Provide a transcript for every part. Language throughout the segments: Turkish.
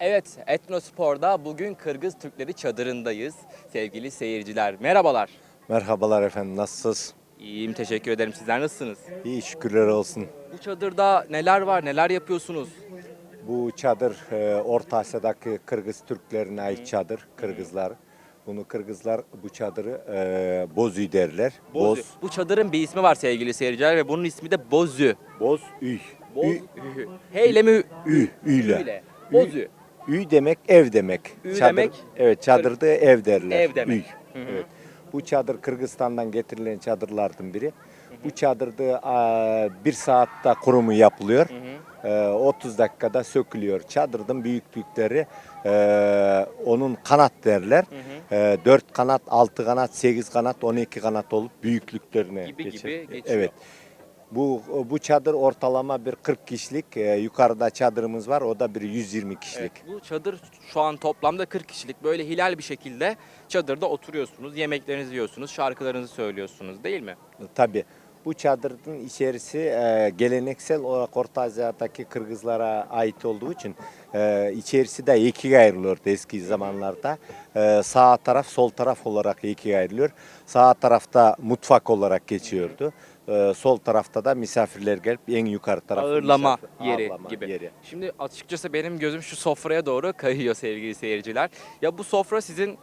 Evet, Etnospor'da bugün Kırgız Türkleri çadırındayız. Sevgili seyirciler, merhabalar. Merhabalar efendim nasılsınız? İyiyim, teşekkür ederim. Sizler nasılsınız? İyi şükürler olsun. Bu çadırda neler var, neler yapıyorsunuz? Bu çadır e, Orta Asya'daki Kırgız Türklerine ait çadır. Kırgızlar. Bunu Kırgızlar bu çadırı e, Bozü derler. Boz. Bu çadırın bir ismi var sevgili seyirciler ve bunun ismi de Bozü. Boz, üy. Boz. Üy, Heyle mi? üy, üyle. Üyle. Bozü. Üy demek ev demek. Üy demek? Evet çadırda ev derler. Ev demek. Üy. Evet. Bu çadır Kırgızistan'dan getirilen çadırlardan biri. Bu çadırda a, bir saatte kurumu yapılıyor. E, 30 dakikada sökülüyor. Çadırın büyüklükleri e, onun kanat derler. E, 4 kanat, 6 kanat, 8 kanat, 12 kanat olup büyüklüklerine Gibi geçer. gibi geçiyor. Evet. Bu bu çadır ortalama bir 40 kişilik. E, yukarıda çadırımız var. O da bir 120 kişilik. Evet, bu çadır şu an toplamda 40 kişilik. Böyle hilal bir şekilde çadırda oturuyorsunuz, yemeklerinizi yiyorsunuz, şarkılarınızı söylüyorsunuz değil mi? Tabii. Bu çadırın içerisi e, geleneksel olarak Orta Asya'daki Kırgızlara ait olduğu için e, içerisi de ikiye ayrılıyordu eski zamanlarda. E, sağ taraf, sol taraf olarak ikiye ayrılıyor. Sağ tarafta mutfak olarak geçiyordu. E, sol tarafta da misafirler gelip en yukarı tarafta Ağırlama misafir- yeri ağırlama gibi. yeri. Şimdi açıkçası benim gözüm şu sofraya doğru kayıyor sevgili seyirciler. Ya bu sofra sizin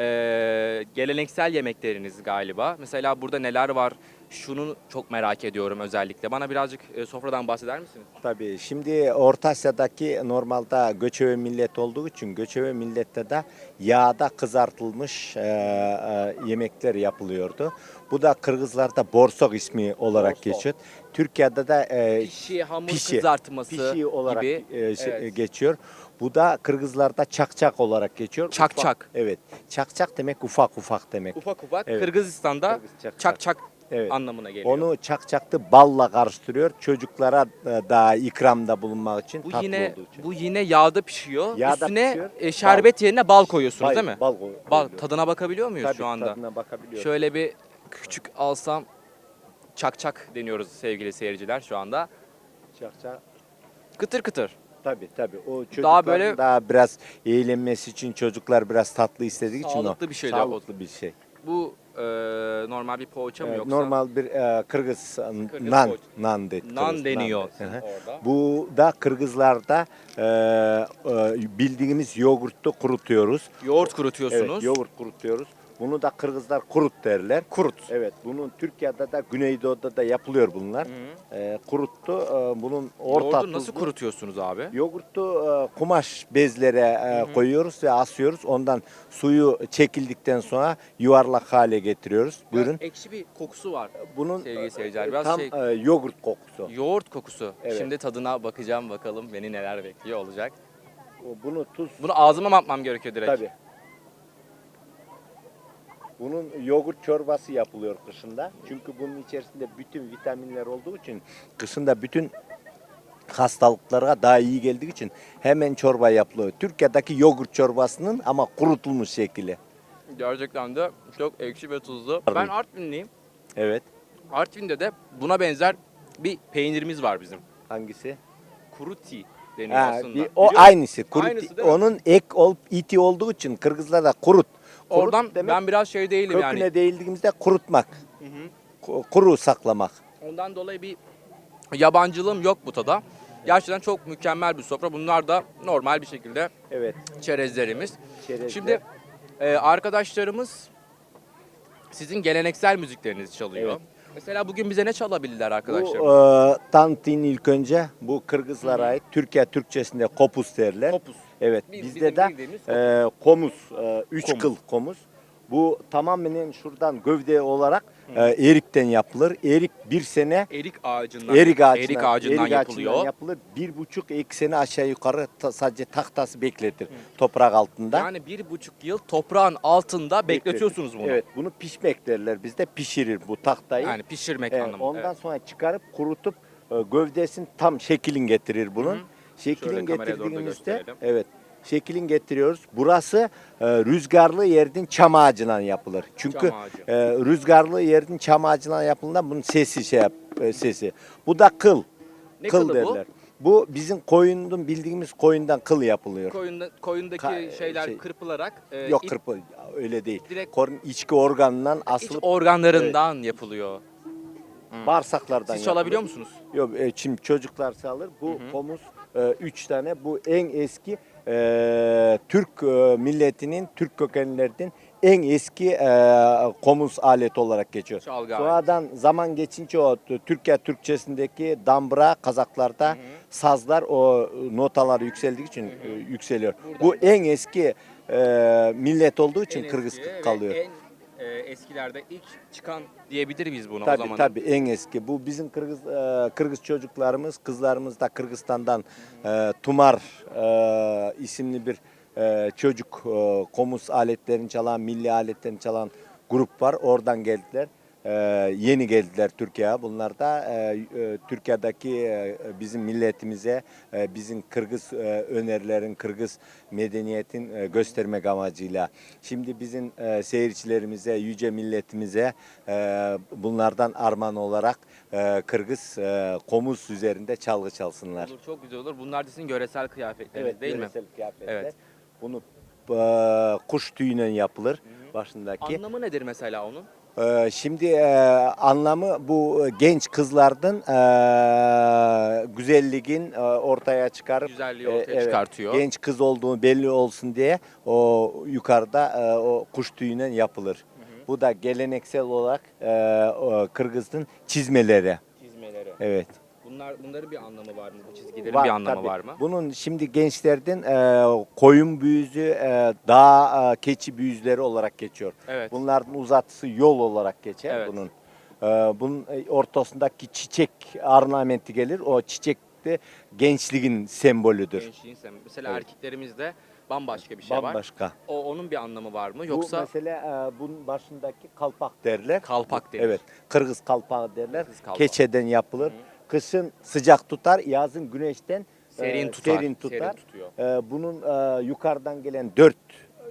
eee, geleneksel yemekleriniz galiba. Mesela burada neler var? Şunu çok merak ediyorum özellikle. Bana birazcık e, sofradan bahseder misiniz? Tabii şimdi Orta Asya'daki normalde göçebe millet olduğu için göçebe millette de yağda kızartılmış e, e, yemekler yapılıyordu. Bu da Kırgızlarda borsok ismi olarak Borsok. geçiyor. Türkiye'de de e, Pişi, hamur pişi, kızartması pişi olarak gibi. e, şey- Evet. geçiyor. Bu da Kırgızlarda çakçak olarak geçiyor. Çak Ufak-. Evet. Çakçak demek ufak ufak demek. Ufak ufak Evet. Kırgızistan'da Kırgız çak çak çak Evet. anlamına geliyor. Onu çakçaktı balla karıştırıyor. Çocuklara e, daha ikramda bulunmak için bu tatlı yine olduğu için. bu yine yağda pişiyor. Yağda Üstüne pişiyor. e, şerbet yerine bal koyuyorsunuz Bal- değil mi? Bal, koy- Bal koyuluyor. tadına bakabiliyor muyuz Tabii, şu anda? tadına bakabiliyoruz. Şöyle bir küçük alsam çak çak deniyoruz sevgili seyirciler şu anda. Çakçak. Kıtır kıtır. Tabii tabii. O çocuklar Daha daha böyle- biraz eğlenmesi için çocuklar biraz tatlı istediği için o. Sağlıklı bir şey de Sağlıklı bir şey. Bu e, normal bir poğaça mı Evet, yoksa? normal bir e, Kırgız, Kırgız nan poğaça. nan de, Nan Kırgız, deniyor de. Hı hı. orada. Bu da Kırgızlarda e, e, bildiğiniz yoğurttu kurutuyoruz. Yoğurt kurutuyorsunuz. Evet, yoğurt kurutuyoruz. Bunu da Kırgızlar kurut derler. Kurut. Evet, bunun Türkiye'de de Güneydoğu'da da yapılıyor bunlar. E, kuruttu. E, bunun orta Yoğurdu nasıl tuzlu- kurutuyorsunuz abi? Yoğurtu e, kumaş bezlere e, koyuyoruz ve asıyoruz. Ondan suyu çekildikten sonra yuvarlak hale getiriyoruz. Buyurun. Ekşi bir kokusu var. Bunun Sevgili seyirciler, e, biraz tam şey- e, yoğurt kokusu. Yoğurt kokusu. Evet. Şimdi tadına bakacağım bakalım beni neler bekliyor olacak. Bunu tuz Bunu ağzıma mı atmam gerekiyor direkt? tabii. Bunun yoğurt çorbası yapılıyor kışında. Çünkü bunun içerisinde bütün vitaminler olduğu için kışında bütün hastalıklara daha iyi geldiği için hemen çorba yapılıyor. Türkiye'deki yoğurt çorbasının ama kurutulmuş şekli. Gerçekten de çok ekşi ve tuzlu. Ben Artvinliyim. Evet. Artvin'de de buna benzer bir peynirimiz var bizim. Hangisi? Kuruti deniyor Ha, aslında. bir- Biliyor o musun? aynısı. Kurut, Aynısı onun ek olup iti olduğu için Kırgızlarda kurut. Oradan demek ben biraz şey değilim köküne yani. değildiğimizde kurutmak. Ku- Kuru saklamak. Ondan dolayı bir yabancılığım yok bu tada. Gerçekten çok mükemmel bir sofra. Bunlar da normal bir şekilde Evet. çerezlerimiz. Çerezler. Şimdi e, arkadaşlarımız sizin geleneksel müziklerinizi çalıyor. Evet. Mesela bugün bize ne çalabilirler Bu arkadaşlarımız? e, tantin ilk önce bu Kırgızlara ait. Türkiye Türkçesinde kopus derler. Kopus. Evet. Biz- bizde bizim de bildiğimiz e, komuz, e, üç Komuz. kıl komuz. Bu tamamen şuradan gövde olarak e, erikten yapılır. Erik bir sene Erik ağacından, erik ağacından, erik ağacından erik yapılıyor. ağacından yapılır. Bir buçuk iki sene aşağı yukarı ta- sadece tahtası bekletir toprak altında. Yani bir buçuk yıl toprağın altında bekletiyorsunuz bunu. Evet bunu pişmek derler bizde pişirir bu tahtayı. Yani pişirmek Evet, anlamında. ondan evet. sonra çıkarıp kurutup e, gövdesini tam şeklin getirir bunun. Şeklin getirdiğimizde evet şeklin getiriyoruz. Burası e, rüzgarlı yerin çam ağacından yapılır. Çünkü ağacı. e, rüzgarlı yerin çam ağacından yapıldığından bunun sesi şey yap, e, sesi. Bu da kıl. Ne kıl kılı bu? derler. Bu bizim koyunun bildiğimiz koyundan kıl yapılıyor. Koyunda, koyundaki Ka- e, şeyler şey- kırpılarak e, Yok kırpı öyle değil. Direkt- Korun içki organından iç asılıp organlarından yapılıyor. bağırsaklardan Siz çalabiliyor musunuz? Yok e, şimdi çocuklar çalır. Bu Hı hı. pomuz e, 3 tane bu en eski e, Türk e, milletinin, Türk kökenlilerinin en eski e, komus aleti olarak geçiyor. Çalgı Sonradan zaman geçince o Türkiye Türkçesindeki dambra Kazaklarda hı hı. sazlar o e, notalar yükseldiği için hı hı. E, yükseliyor. Buradan Bu en eski e, millet olduğu için en Kırgız eski, kalıyor. Evet, en eskilerde ilk çıkan diyebilir miyiz bunu o Tabii zaman? tabii en eski. Bu bizim Kırgız e, Kırgız çocuklarımız, kızlarımız da Kırgızistan'dan e, Tumar e, isimli bir e, çocuk e, komus aletlerini çalan, milli aletlerini çalan grup var. Oradan geldiler. E, yeni geldiler Türkiye'ye. Bunlar da e, e, Türkiye'deki e, bizim milletimize, e, bizim Kırgız e, önerilerin, Kırgız medeniyetin e, göstermek amacıyla. Şimdi bizim e, seyircilerimize, yüce milletimize e, bunlardan armağan olarak e, Kırgız e, komuz üzerinde çalgı çalsınlar. Olur, çok güzel olur. Bunlar da sizin göresel kıyafetleriniz değil mi? yöresel kıyafetler. Evet. Bunu e, kuş tüyüyle yapılır başındaki. Anlamı nedir mesela onun? Ee, Şimdi e, anlamı bu genç kızlardan e, güzelliğin e, ortaya çıkarıp Güzelliği ortaya e, evet, çıkartıyor. genç kız olduğu belli olsun diye o yukarıda e, o kuş tüyüyle yapılır. Bu da geleneksel olarak e, Kırgız'ın çizmeleri. Çizmeleri. Evet. Bunlar bunların bir anlamı var mı? Bu çizgilerin bir anlamı tabii. var mı? Bunun şimdi gençlerden e, koyun büyüzü, e, dağ e, keçi büyüzleri olarak geçiyor. Evet. Bunların uzatısı yol olarak geçer Evet. bunun. E, bunun e, ortasındaki çiçek ornamenti gelir. O çiçek de gençliğin sembolüdür. Gençliğin sem- Mesela Evet. erkeklerimizde bambaşka bir şey var. Bambaşka. O onun bir anlamı var mı? Bu Yoksa mesela e, bunun başındaki kalpak derler. kalpak denir. Evet. Kırgız kalpağı derler. Kırgız kalpağı. Keçeden yapılır. Kışın sıcak tutar, yazın güneşten Serin e, tutar. Serin tutar. Serin tutuyor. Ee, bunun e, yukarıdan gelen dört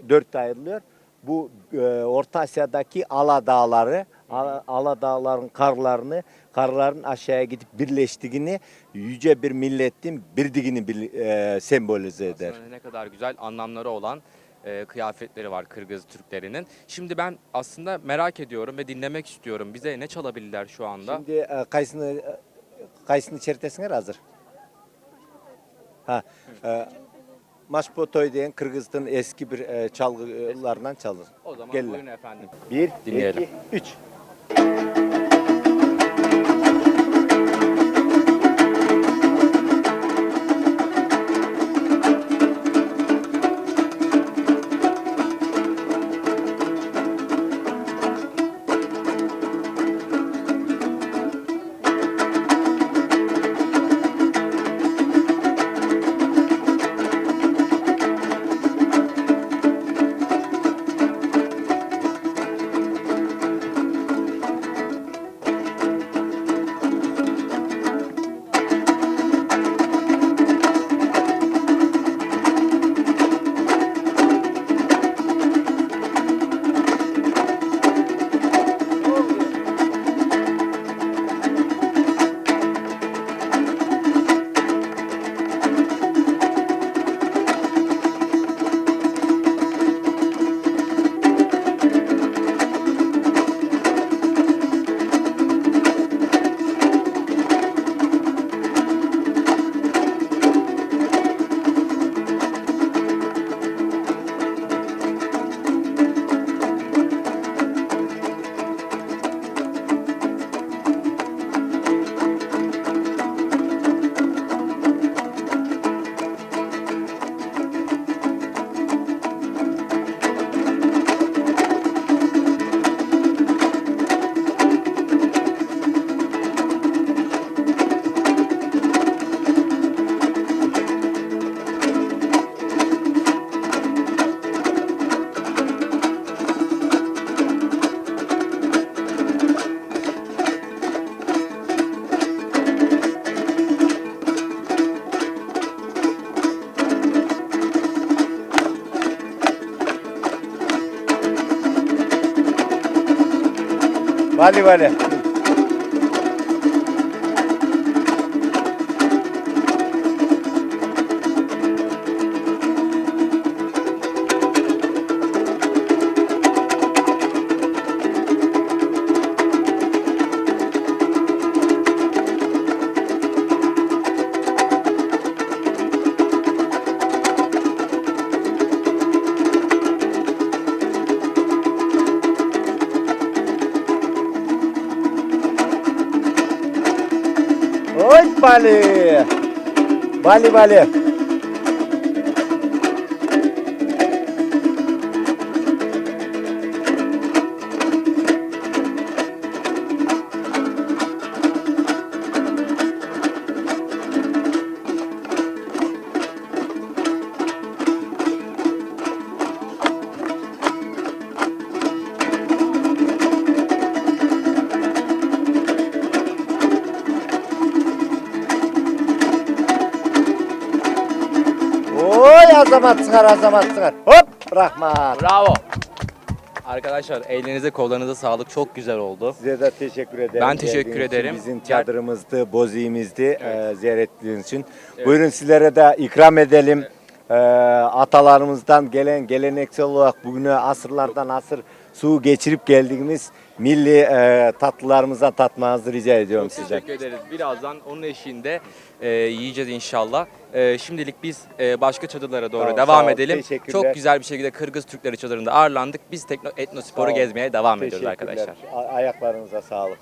dört ayrılıyor. Bu e, Orta Asya'daki Ala Dağları, Ala, Ala Dağların karlarını, karların aşağıya gidip birleştiğini, yüce bir milletin birdiğini bir, e, sembolize eder. Aslında ne kadar güzel anlamları olan e, kıyafetleri var Kırgız Türklerinin. Şimdi ben aslında merak ediyorum ve dinlemek istiyorum. Bize ne çalabilirler şu anda? Şimdi e, kaysını kaysını çeritesine hazır. Ha, e, Maşpotoy diyen Kırgız'ın eski bir e, çalgılarından çalır. o zaman Gelin. buyurun efendim. Bir, Dinleyelim. iki, üç. Vale vale. बाले. बाली बाले. Azamat çıkar azamat çıkar. Hop rahmat. Bravo. Arkadaşlar ellerinize kollarınıza sağlık. Çok güzel oldu. Size de teşekkür ederim. Ben teşekkür Geldiğiniz için ederim. Bizim Ger- çadırımızdı, boziğimizdi Evet. e, ziyaret ettiğiniz için. Buyurun sizlere de ikram edelim. E, atalarımızdan gelen geleneksel olarak bugüne asırlardan asır su geçirip geldiğimiz milli e, tatlılarımızdan tatmanızı rica ediyorum Çok size. teşekkür ederiz. Birazdan onun eşiğinde e, yiyeceğiz inşallah. E, şimdilik biz e, başka çadırlara doğru Tamam, sağ devam ol, edelim. teşekkürler. Çok güzel bir şekilde Kırgız Türkleri çadırında ağırlandık. Biz tekno etnosporu gezmeye devam ediyoruz Teşekkürler. arkadaşlar. A- Ayaklarınıza sağlık.